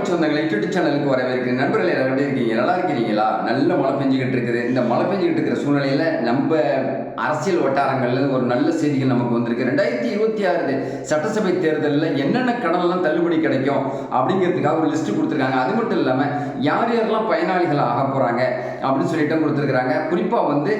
தமிழ் சொந்தங்களை யூடியூப் சேனலுக்கு வரவேற்கிறேன். நண்பர்கள் எல்லாரும் எப்படி இருக்கீங்க? நல்லா இருக்கிறீங்களா நல்ல மழை பெஞ்சுக்கிட்டு இருக்குது. இந்த மழை பெஞ்சுக்கிட்டு இருக்கிற சூழ்நிலையில நம்ம அரசியல் வட்டாரங்கள்ல ஒரு நல்ல செய்திகள் நமக்கு வந்திருக்கு. ரெண்டாயிரத்தி இருபத்தி ஆறு சட்டசபை தேர்தலில் என்னென்ன கடன்லாம் தள்ளுபடி கிடைக்கும் அப்படிங்கிறதுக்காக ஒரு லிஸ்ட் கொடுத்துருக்காங்க. அது மட்டும் இல்லாமல் யார் யாரெல்லாம் பயனாளிகள் ஆக போகிறாங்க அப்படின்னு சொல்லிட்டு கொடுத்துருக்குறாங்க. குறிப்பாக வந்து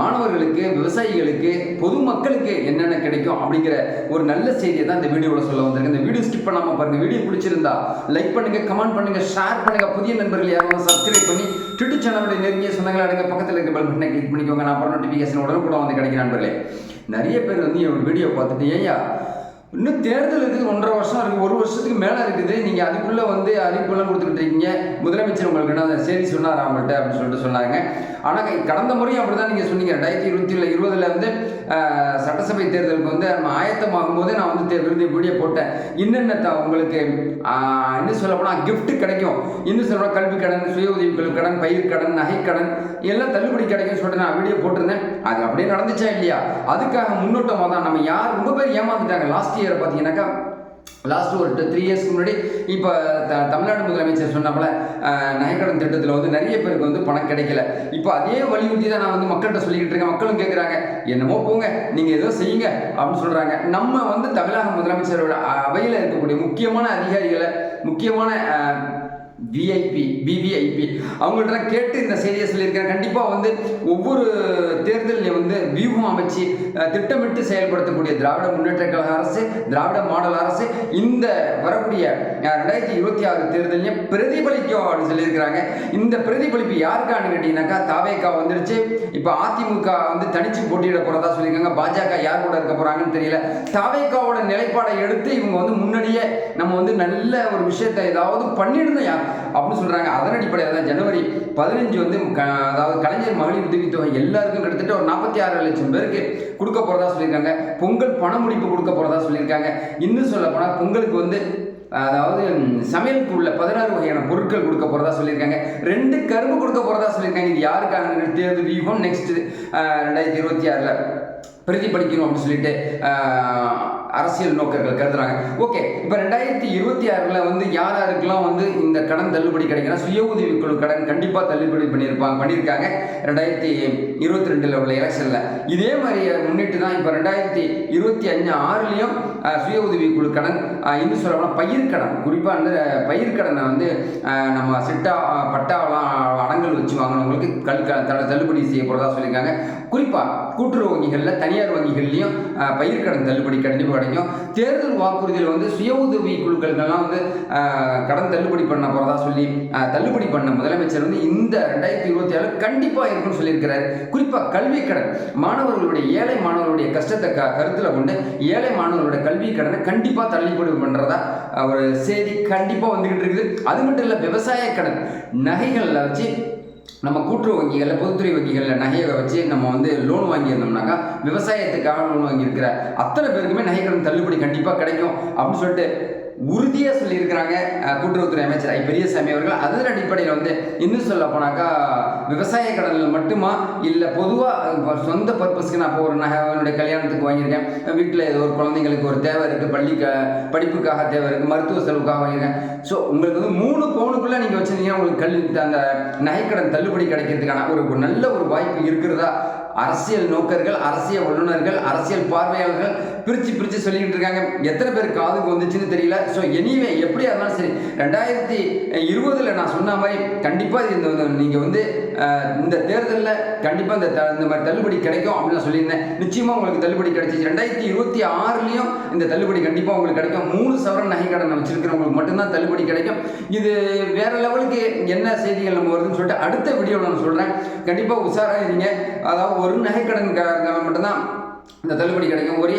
மாணவர்களுக்கு விவசாயிகளுக்கு பொதுமக்களுக்கு என்னென்ன கிடைக்கும் அப்படிங்கிற ஒரு நல்ல செய்தியை தான் இந்த வீடியோவில் சொல்ல வந்திருக்கு. இந்த வீடியோ ஸ்கிப் பண்ணாமல் பாருங்க. வீடியோ பிடிச்சிருந்தா லைக் பண்ணுங்க கமெண்ட் பண்ணுங்க ஷேர் பண்ணுங்க. புதிய நண்பர்கள் யாரும் சப்ஸ்கிரைப் பண்ணி ட்விட்டர் சேனலுடைய நெருங்கிய சொந்தங்கள் அடங்க பக்கத்தில் இருக்க பெல் பட்டனை கிளிக் பண்ணிக்கோங்க. நான் அப்புறம் நோட்டிஃபிகேஷன் உடனே கூட வந்து கிடைக்கிற நண்பர்களே. நிறைய பேர் வந்து என் வீடியோ பார்த்துட்டு ஏய்யா இன்னும் தேர்தல் இருக்குது ஒன்றரை வருஷம் இருக்குது ஒரு வருஷத்துக்கு மேலே இருக்குது. நீங்கள் அதுக்குள்ளே வந்து அறிவிப்புலாம் கொடுத்துக்கிட்டு இருக்கீங்க. முதலமைச்சர் உங்களுக்கு என்ன சரி சொன்னார் அவங்கள்ட்ட அப்படின்னு சொல்லிட்டு சொன்னாங்க. ஆனால் கடந்த முறையும் அப்படி தான் நீங்கள் சொன்னீங்க. ரெண்டாயிரத்தி இருபத்தி இருபதுல வந்து சட்டசபை தேர்தலுக்கு வந்து நம்ம ஆயத்தமாகும் போதே நான் வந்து தே- விருது வீடியோ போட்டேன். என்னென்ன உங்களுக்கு இன்னும் சொல்ல போனால் கிடைக்கும். இன்னும் சொல்ல கல்வி கடன் சுய உதவி குழு கடன் பயிர் கடன் நகை கடன் எல்லாம் தள்ளுபடி கிடைக்கும்னு சொல்லிட்டு நான் வீடியோ போட்டிருந்தேன். அது அப்படியே நடந்துச்சா இல்லையா? அதுக்காக முன்னோட்டமாக தான் நம்ம யார் ரொம்ப பேர் ஏமாந்துட்டாங்க. லாஸ்ட் இயர் பார்த்தீங்கன்னாக்கா லாஸ்ட் ஒரு த்ரீ இயர்ஸ்க்கு முன்னாடி இப்போ த தமிழ்நாடு முதலமைச்சர் சொன்னாப்புல நகைக்கடன் திட்டத்தில் வந்து நிறைய பேருக்கு வந்து பணம் கிடைக்கல. இப்போ அதே வலியுறுத்தி தான் நான் வந்து மக்கள்கிட்ட சொல்லிக்கிட்டு இருக்கேன். மக்களும் கேட்குறாங்க என்னமோ போங்க நீங்கள் ஏதோ செய்யுங்க அப்படின்னு சொல்கிறாங்க நம்ம வந்து தமிழக முதலமைச்சரோட அவையில் இருக்கக்கூடிய முக்கியமான அதிகாரிகளை முக்கியமான விஐபி விவிஐபி அவங்கள்ட்ட கேட்டு இந்த செய்தியை சொல்லியிருக்கேன். கண்டிப்பாக வந்து ஒவ்வொரு தேர்தலையும் வந்து வியூகம் அமைச்சு திட்டமிட்டு செயல்படுத்தக்கூடிய திராவிட முன்னேற்ற கழக அரசு திராவிட மாடல் அரசு இந்த வரக்கூடிய ரெண்டாயிரத்தி இருபத்தி ஆறு தேர்தலையும் பிரதிபலிக்கும் அப்படின்னு சொல்லியிருக்கிறாங்க. இந்த பிரதிபலிப்பு யாருக்கான்னு கேட்டீங்கன்னாக்கா தாவேக்கா வந்துருச்சு. இப்போ அதிமுக வந்து தனிச்சு போட்டியிட போகிறதா சொல்லியிருக்காங்க. பாஜக யார் கூட இருக்க போகிறாங்கன்னு தெரியல. தாவேக்காவோட நிலைப்பாடை எடுத்து இவங்க வந்து முன்னாடியே நம்ம வந்து நல்ல ஒரு விஷயத்தை ஏதாவது பண்ணிடணும் யார்? அப்படின்னு சொல்றாங்க. அதன் அடிப்படையில் தான் ஜனவரி பதினஞ்சு வந்து க- அதாவது கலைஞர் மகளிர் உதவித்தொகை எல்லாருக்கும் கிட்டத்தட்ட ஒரு நாற்பத்தி ஆறு லட்சம் பேருக்கு கொடுக்க போறதா சொல்லியிருக்காங்க. பொங்கல் பண முடிப்பு கொடுக்க போறதா சொல்லியிருக்காங்க. இன்னும் சொல்லப்போனால் பொங்கலுக்கு வந்து அதாவது சமையலுக்கு உள்ள பதினாறு வகையான பொருட்கள் கொடுக்க போறதா சொல்லியிருக்காங்க. ரெண்டு கரும்பு கொடுக்க போறதா சொல்லியிருக்காங்க. இது யாருக்கான தேர்தல் வியூகம் நெக்ஸ்ட் ரெண்டாயிரத்தி இருபத்தி ஆறுல. பிரதிபலிக்கணும் அப்படின்னு சொல்லிட்டு அரசியல் நோக்கர்கள் கருதுறாங்க. ஓகே இப்போ ரெண்டாயிரத்தி இருபத்தி ஆறில் வந்து யார் யாருக்கெல்லாம் வந்து இந்த கடன் தள்ளுபடி கிடைக்குன்னா சுய உதவி குழு கடன் கண்டிப்பாக தள்ளுபடி பண்ணியிருப்பாங்க பண்ணியிருக்காங்க ரெண்டாயிரத்தி இருபத்தி ரெண்டில் உள்ள எலெக்ஷனில் இதே மாதிரி முன்னிட்டு தான் இப்போ ரெண்டாயிரத்தி இருபத்தி அஞ்சு ஆறுலேயும் சுய உதவி குழு கடன் இன்னும் சொல்லப்போனால் பயிர்க்கடன் குறிப்பாக வந்து பயிர்க்கடனை வந்து நம்ம சிட்டா பட்டாவெல்லாம் அடங்கல் வச்சு வாங்கினவங்களுக்கு கல் தள்ளுபடி செய்ய போகிறதா சொல்லியிருக்காங்க. குறிப்பாக கூட்டுறவு வங்கிகளில் தனியார் வங்கிகள்லையும் பயிர்க்கடன் தள்ளுபடி கண்டிப்பாக கிடைக்கும். தேர்தல் வாக்குறுதியில் வந்து சுய உதவி குழுக்கள்லாம் வந்து கடன் தள்ளுபடி பண்ண போகிறதா சொல்லி தள்ளுபடி பண்ண முதலமைச்சர் வந்து இந்த ரெண்டாயிரத்தி இருபத்தி ஆறு கண்டிப்பாக இருக்கும்னு சொல்லியிருக்கிறார். குறிப்பாக கல்வி கடன் மாணவர்களுடைய ஏழை மாணவர்களுடைய கஷ்டத்தை க கருத்தில் கொண்டு ஏழை மாணவர்களுடைய கல்வி கடனை கண்டிப்பாக தள்ளுபடி பண்ணுறதா ஒரு செய்தி கண்டிப்பாக வந்துக்கிட்டு இருக்குது. அது மட்டும் இல்லை விவசாய கடன் நகைகளில் வச்சு நம்ம கூட்டுறவு வங்கிகளில் பொதுத்துறை வங்கிகளில் நகையை வச்சு நம்ம வந்து லோன் வாங்கியிருந்தோம்னாக்கா விவசாயத்துக்காக லோன் வாங்கியிருக்கிற அத்தனை பேருக்குமே நகைக்கடன் தள்ளுபடி கண்டிப்பாக கிடைக்கும் அப்படின்னு சொல்லிட்டு உறுதியாக சொல்லியிருக்கிறாங்க கூட்டுறவுத்துறை அமைச்சர் ஐ. பெரியசாமி அவர்கள். அதன் அடிப்படையில் வந்து இன்னும் சொல்ல போனாக்கா விவசாய கடனில் மட்டுமா? இல்லை பொதுவாக சொந்த பர்பஸ்க்கு நான் இப்போ ஒரு நகை என்னுடைய கல்யாணத்துக்கு வாங்கியிருக்கேன். வீட்டில் ஏதோ ஒரு குழந்தைங்களுக்கு ஒரு தேவை இருக்குது பள்ளி க படிப்புக்காக தேவை இருக்குது மருத்துவ செலவுக்காக வாங்கியிருக்கேன். ஸோ உங்களுக்கு வந்து மூணு பவுனுக்குள்ளே நீங்கள் வச்சுருந்தீங்கன்னா உங்களுக்கு கல்வி அந்த நகைக்கடன் தள்ளுபடி கிடைக்கிறதுக்கான ஒரு ஒரு நல்ல ஒரு வாய்ப்பு இருக்கிறதா? அரசியல் நோக்கர்கள் அரசியல் வல்லுநர்கள் அரசியல் பார்வையாளர்கள் பிரித்து பிரித்து சொல்லிக்கிட்டு இருக்காங்க. எத்தனை பேர் காதுக்கு வந்துச்சுன்னு தெரியல. ஸோ எனிவே எப்படியா இருந்தாலும் சரி ரெண்டாயிரத்தி இருபதில் நான் சொன்ன மாதிரி கண்டிப்பாக இந்த நீங்கள் வந்து இந்த தேர்தலில் கண்டிப்பாக இந்த இந்த மாதிரி தள்ளுபடி கிடைக்கும் அப்படின்னு சொல்லியிருந்தேன். நிச்சயமாக உங்களுக்கு தள்ளுபடி கிடைச்சிச்சு. ரெண்டாயிரத்தி இருபத்தி ஆறுலேயும் இந்த தள்ளுபடி கண்டிப்பாக உங்களுக்கு கிடைக்கும். மூணு சவரன் நகை கடன் வச்சிருக்கிறவங்களுக்கு மட்டும்தான் தள்ளுபடி கிடைக்கும். இது வேற லெவலுக்கு என்ன செய்திகள் நம்ம வருதுன்னு சொல்லிட்டு அடுத்த வீடியோவில் நான் சொல்கிறேன் கண்டிப்பாக உஷாராக இருங்க அதாவது ஒரு நகைக்கடன் மட்டும்தான் இந்த தள்ளுபடி கிடைக்கும். ஒரே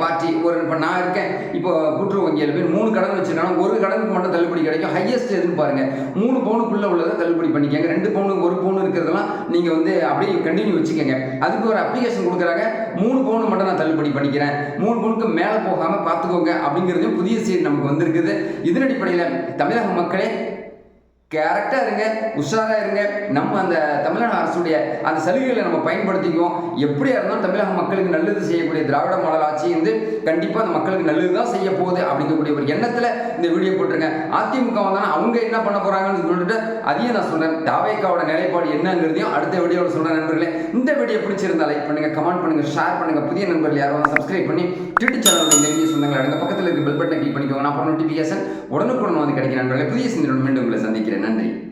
பார்ட்டி ஒரு இப்போ நான் இருக்கேன். இப்போ கூட்டுறவு வங்கியில் போய் மூணு கடன் வச்சுருக்காங்க ஒரு கடனுக்கு மட்டும் தள்ளுபடி கிடைக்கும். ஹையஸ்ட் எதுன்னு பாருங்கள் மூணு பவுனுக்குள்ளே உள்ளதை தள்ளுபடி பண்ணிக்கங்க. ரெண்டு பவுனு ஒரு பவுன் இருக்கிறதெல்லாம் நீங்கள் வந்து அப்படியே கண்டினியூ வச்சுக்கோங்க. அதுக்கு ஒரு அப்ளிகேஷன் கொடுக்குறாங்க. மூணு பவுன் மட்டும் நான் தள்ளுபடி பண்ணிக்கிறேன். மூணு பவுனுக்கு மேலே போகாமல் பார்த்துக்கோங்க அப்படிங்கிறது புதிய செய்தி நமக்கு வந்திருக்குது. இதன் அடிப்படையில் தமிழக மக்களே கரெக்டாக இருங்க உஷாராக இருங்க. நம்ம அந்த தமிழ்நாடு அரசுடைய அந்த சலுகைகளை நம்ம பயன்படுத்திக்குவோம். எப்படியா இருந்தாலும் தமிழக மக்களுக்கு நல்லது செய்யக்கூடிய திராவிட மாடல் ஆட்சி வந்து கண்டிப்பாக அந்த மக்களுக்கு நல்லது தான் செய்ய போகுது அப்படிங்கக்கூடிய ஒரு எண்ணத்தில் இந்த வீடியோ போட்டிருங்க. அதிமுக வந்தாலும் அவங்க என்ன பண்ண போகிறாங்கன்னு சொல்லிட்டு அதையும் நான் சொல்கிறேன் தாவேக்காவோட நிலைப்பாடு என்னங்கிறதையும் அடுத்த வீடியோவில் சொல்கிறேன் நண்பர்களே. இந்த வீடியோ பிடிச்சிருந்தா லைக் பண்ணுங்கள் கமெண்ட் பண்ணுங்கள் ஷேர் பண்ணுங்கள் புதிய நண்பர்கள் யாரும் சப்ஸ்கிரைப் பண்ணி ட்விட்டர் சேனலோட நெருங்கிய சொந்தங்கள் அடுத்த பக்கத்தில் இருக்க பெல் பட்டனை கிளிக் பண்ணிக்கோங்க. நான் அப்புறம் நோட்டிஃபிகேஷன் உடனுக்குடன் வந்து கிடைக்கிறேன் நண்பர்களே. புதிய சிந்தனை மீண்டும் உங்களை சந்திக்கிறேன். நன்றி.